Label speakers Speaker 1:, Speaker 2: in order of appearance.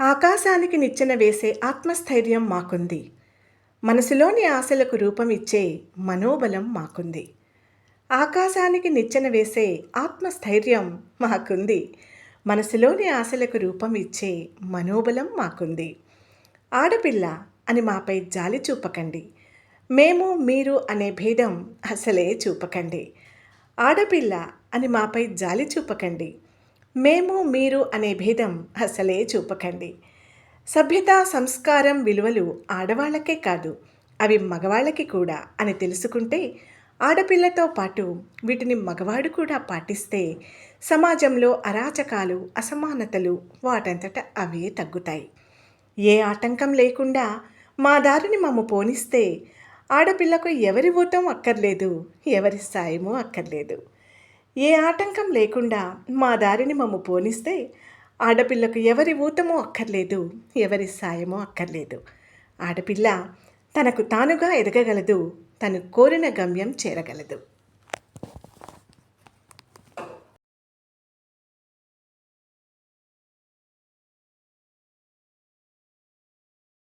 Speaker 1: ఆకాశానికి నిచ్చెన వేసే ఆత్మస్థైర్యం మాకుంది. మనసులోని ఆశలకు రూపం ఇచ్చే మనోబలం మాకుంది. ఆకాశానికి నిచ్చెన వేసే ఆత్మస్థైర్యం మాకుంది. మనసులోని ఆశలకు రూపం ఇచ్చే మనోబలం మాకుంది. ఆడపిల్ల అని మాపై జాలి చూపకండి. మేము మీరు అనే భేదం అసలే చూపకండి. ఆడపిల్ల అని మాపై జాలి చూపకండి. మేము మీరు అనే భేదం అసలే చూపకండి. సభ్యత సంస్కారం విలువలు ఆడవాళ్ళకే కాదు అవి మగవాళ్ళకి కూడా అని తెలుసుకుంటే ఆడపిల్లతో పాటు వీటిని మగవాడు కూడా పాటిస్తే సమాజంలో అరాచకాలు అసమానతలు వాటంతట అవే తగ్గుతాయి. ఏ ఆటంకం లేకుండా మా దారిని మమ్ము పోనిస్తే ఆడపిల్లకు ఎవరి ఊతం అక్కర్లేదు ఎవరి సాయమూ అక్కర్లేదు. ఏ ఆటంకం లేకుండా మా దారిని మమ్ము పోనిస్తే ఆడపిల్లకు ఎవరి ఊతమో అక్కర్లేదు ఎవరి సాయమో అక్కర్లేదు. ఆడపిల్ల తనకు తానుగా ఎదగగలదు తను కోరిన గమ్యం చేరగలదు.